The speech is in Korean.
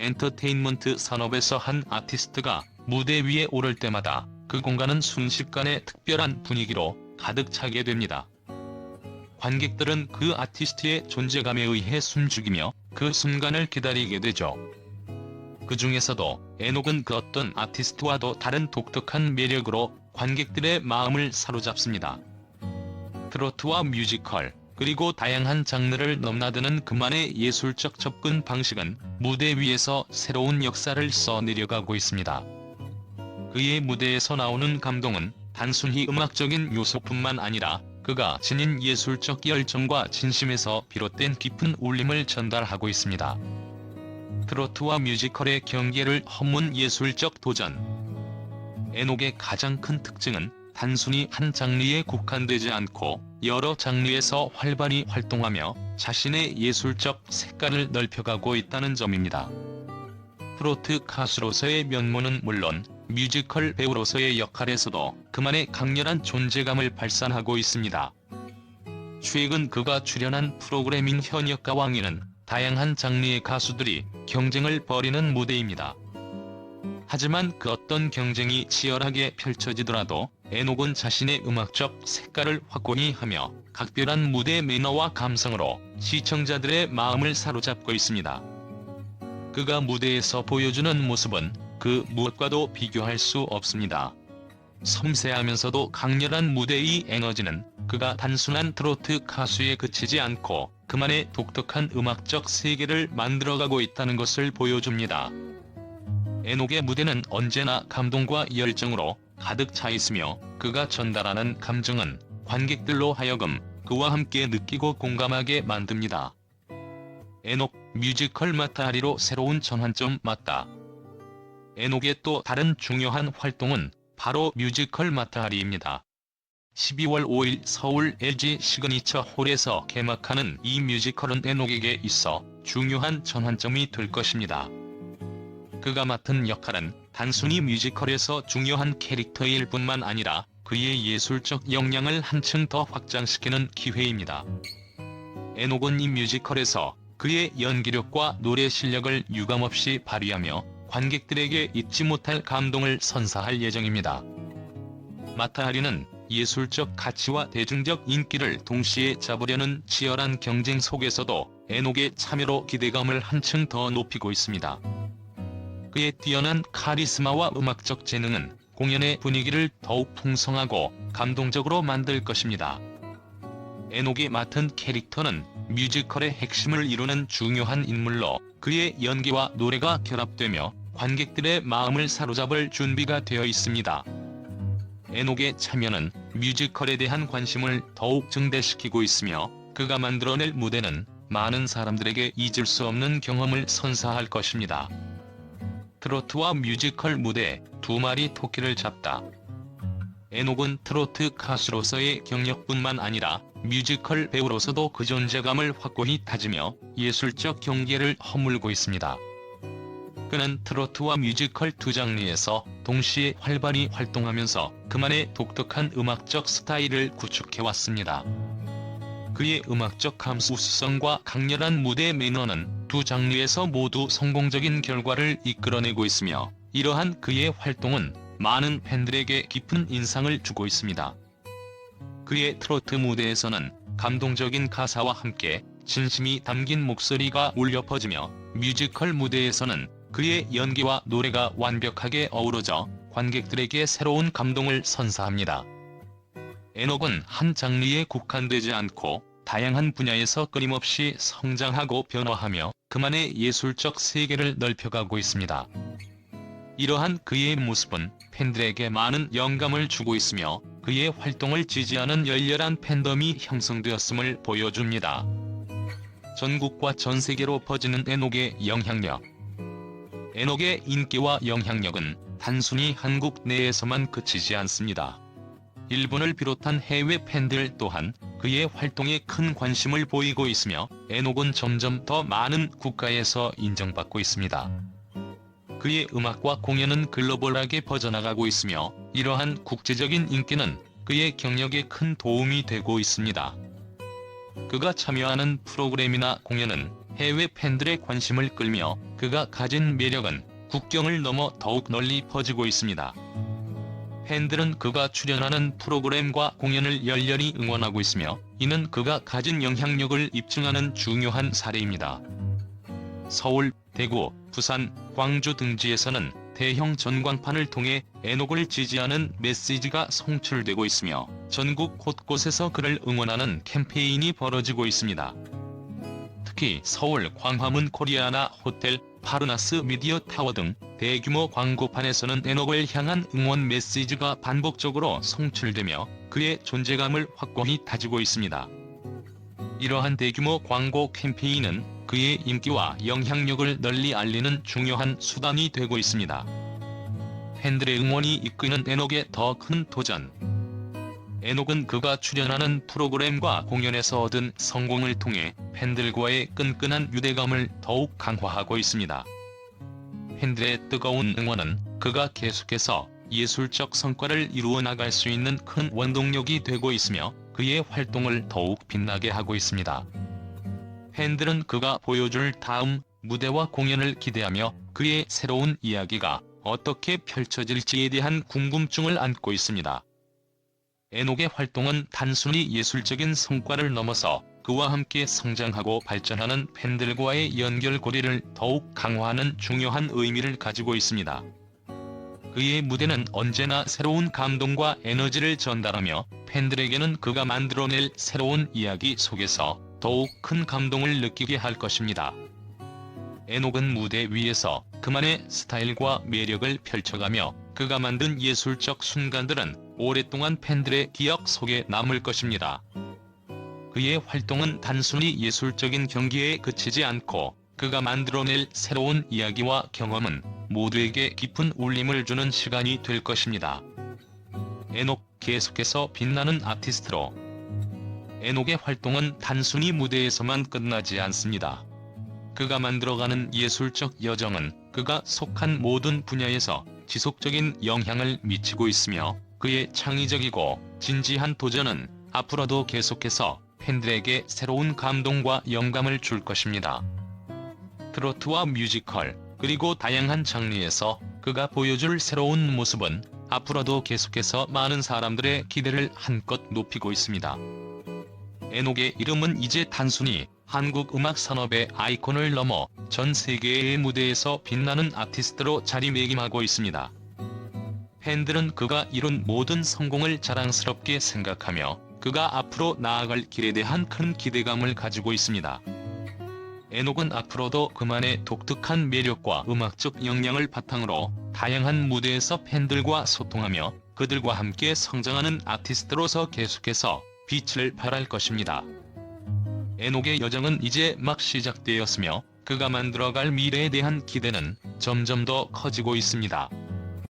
엔터테인먼트 산업에서 한 아티스트가 무대 위에 오를 때마다 그 공간은 순식간에 특별한 분위기로 가득 차게 됩니다. 관객들은 그 아티스트의 존재감에 의해 숨죽이며 그 순간을 기다리게 되죠. 그 중에서도 에녹은 그 어떤 아티스트와도 다른 독특한 매력으로 관객들의 마음을 사로잡습니다. 트로트와 뮤지컬, 그리고 다양한 장르를 넘나드는 그만의 예술적 접근 방식은 무대 위에서 새로운 역사를 써내려가고 있습니다. 그의 무대에서 나오는 감동은 단순히 음악적인 요소뿐만 아니라 그가 지닌 예술적 열정과 진심에서 비롯된 깊은 울림을 전달하고 있습니다. 트로트와 뮤지컬의 경계를 허문 예술적 도전. 에녹의 가장 큰 특징은 단순히 한 장르에 국한되지 않고 여러 장르에서 활발히 활동하며 자신의 예술적 색깔을 넓혀가고 있다는 점입니다. 트로트 가수로서의 면모는 물론 뮤지컬 배우로서의 역할에서도 그만의 강렬한 존재감을 발산하고 있습니다. 최근 그가 출연한 프로그램인 현역가 왕위는 다양한 장르의 가수들이 경쟁을 벌이는 무대입니다. 하지만 그 어떤 경쟁이 치열하게 펼쳐지더라도 에녹은 자신의 음악적 색깔을 확고히 하며 각별한 무대 매너와 감성으로 시청자들의 마음을 사로잡고 있습니다. 그가 무대에서 보여주는 모습은 그 무엇과도 비교할 수 없습니다. 섬세하면서도 강렬한 무대의 에너지는 그가 단순한 트로트 가수에 그치지 않고 그만의 독특한 음악적 세계를 만들어가고 있다는 것을 보여줍니다. 에녹의 무대는 언제나 감동과 열정으로 가득 차 있으며 그가 전달하는 감정은 관객들로 하여금 그와 함께 느끼고 공감하게 만듭니다. 에녹 뮤지컬 마타하리로 새로운 전환점 맞다. 에녹의 또 다른 중요한 활동은 바로 뮤지컬 마타하리입니다. 12월 5일 서울 LG 시그니처 홀에서 개막하는 이 뮤지컬은 에녹에게 있어 중요한 전환점이 될 것입니다. 그가 맡은 역할은 단순히 뮤지컬에서 중요한 캐릭터일 뿐만 아니라 그의 예술적 역량을 한층 더 확장시키는 기회입니다. 에녹은 이 뮤지컬에서 그의 연기력과 노래 실력을 유감없이 발휘하며 관객들에게 잊지 못할 감동을 선사할 예정입니다. 마타하리는 예술적 가치와 대중적 인기를 동시에 잡으려는 치열한 경쟁 속에서도 에녹의 참여로 기대감을 한층 더 높이고 있습니다. 그의 뛰어난 카리스마와 음악적 재능은 공연의 분위기를 더욱 풍성하고 감동적으로 만들 것입니다. 에녹이 맡은 캐릭터는 뮤지컬의 핵심을 이루는 중요한 인물로 그의 연기와 노래가 결합되며 관객들의 마음을 사로잡을 준비가 되어 있습니다. 에녹의 참여는 뮤지컬에 대한 관심을 더욱 증대시키고 있으며 그가 만들어낼 무대는 많은 사람들에게 잊을 수 없는 경험을 선사할 것입니다. 트로트와 뮤지컬 무대 두 마리 토끼를 잡다. 에녹은 트로트 가수로서의 경력뿐만 아니라 뮤지컬 배우로서도 그 존재감을 확고히 다지며 예술적 경계를 허물고 있습니다. 그는 트로트와 뮤지컬 두 장르에서 동시에 활발히 활동하면서 그만의 독특한 음악적 스타일을 구축해왔습니다. 그의 음악적 감수성과 강렬한 무대 매너는 두 장르에서 모두 성공적인 결과를 이끌어내고 있으며 이러한 그의 활동은 많은 팬들에게 깊은 인상을 주고 있습니다. 그의 트로트 무대에서는 감동적인 가사와 함께 진심이 담긴 목소리가 울려 퍼지며 뮤지컬 무대에서는 그의 연기와 노래가 완벽하게 어우러져 관객들에게 새로운 감동을 선사합니다. 에녹은 한 장르에 국한되지 않고 다양한 분야에서 끊임없이 성장하고 변화하며 그만의 예술적 세계를 넓혀가고 있습니다. 이러한 그의 모습은 팬들에게 많은 영감을 주고 있으며 그의 활동을 지지하는 열렬한 팬덤이 형성되었음을 보여줍니다. 전국과 전 세계로 퍼지는 에녹의 영향력 에녹의 인기와 영향력은 단순히 한국 내에서만 그치지 않습니다. 일본을 비롯한 해외 팬들 또한 그의 활동에 큰 관심을 보이고 있으며 에녹은 점점 더 많은 국가에서 인정받고 있습니다. 그의 음악과 공연은 글로벌하게 퍼져나가고 있으며 이러한 국제적인 인기는 그의 경력에 큰 도움이 되고 있습니다. 그가 참여하는 프로그램이나 공연은 해외 팬들의 관심을 끌며 그가 가진 매력은 국경을 넘어 더욱 널리 퍼지고 있습니다. 팬들은 그가 출연하는 프로그램과 공연을 열렬히 응원하고 있으며 이는 그가 가진 영향력을 입증하는 중요한 사례입니다. 서울, 대구, 부산, 광주 등지에서는 대형 전광판을 통해 애녹을 지지하는 메시지가 송출되고 있으며 전국 곳곳에서 그를 응원하는 캠페인이 벌어지고 있습니다. 특히 서울 광화문 코리아나 호텔, 파르나스 미디어 타워 등 대규모 광고판에서는 애녹을 향한 응원 메시지가 반복적으로 송출되며 그의 존재감을 확고히 다지고 있습니다. 이러한 대규모 광고 캠페인은 그의 인기와 영향력을 널리 알리는 중요한 수단이 되고 있습니다. 팬들의 응원이 이끄는 애녹의 더 큰 도전. 애녹은 그가 출연하는 프로그램과 공연에서 얻은 성공을 통해 팬들과의 끈끈한 유대감을 더욱 강화하고 있습니다. 팬들의 뜨거운 응원은 그가 계속해서 예술적 성과를 이루어 나갈 수 있는 큰 원동력이 되고 있으며 그의 활동을 더욱 빛나게 하고 있습니다. 팬들은 그가 보여줄 다음 무대와 공연을 기대하며 그의 새로운 이야기가 어떻게 펼쳐질지에 대한 궁금증을 안고 있습니다. 에녹의 활동은 단순히 예술적인 성과를 넘어서 그와 함께 성장하고 발전하는 팬들과의 연결고리를 더욱 강화하는 중요한 의미를 가지고 있습니다. 그의 무대는 언제나 새로운 감동과 에너지를 전달하며 팬들에게는 그가 만들어낼 새로운 이야기 속에서 더욱 큰 감동을 느끼게 할 것입니다. 에녹은 무대 위에서 그만의 스타일과 매력을 펼쳐가며 그가 만든 예술적 순간들은 오랫동안 팬들의 기억 속에 남을 것입니다. 그의 활동은 단순히 예술적인 경기에 그치지 않고 그가 만들어낼 새로운 이야기와 경험은 모두에게 깊은 울림을 주는 시간이 될 것입니다. 에녹 계속해서 빛나는 아티스트로 에녹의 활동은 단순히 무대에서만 끝나지 않습니다. 그가 만들어가는 예술적 여정은 그가 속한 모든 분야에서 지속적인 영향을 미치고 있으며 그의 창의적이고 진지한 도전은 앞으로도 계속해서 팬들에게 새로운 감동과 영감을 줄 것입니다. 트로트와 뮤지컬, 그리고 다양한 장르에서 그가 보여줄 새로운 모습은 앞으로도 계속해서 많은 사람들의 기대를 한껏 높이고 있습니다. 에녹의 이름은 이제 단순히 한국 음악 산업의 아이콘을 넘어 전 세계의 무대에서 빛나는 아티스트로 자리매김하고 있습니다. 팬들은 그가 이룬 모든 성공을 자랑스럽게 생각하며 그가 앞으로 나아갈 길에 대한 큰 기대감을 가지고 있습니다. 에녹은 앞으로도 그만의 독특한 매력과 음악적 역량을 바탕으로 다양한 무대에서 팬들과 소통하며 그들과 함께 성장하는 아티스트로서 계속해서 빛을 발할 것입니다. 에녹의 여정은 이제 막 시작되었으며 그가 만들어갈 미래에 대한 기대는 점점 더 커지고 있습니다.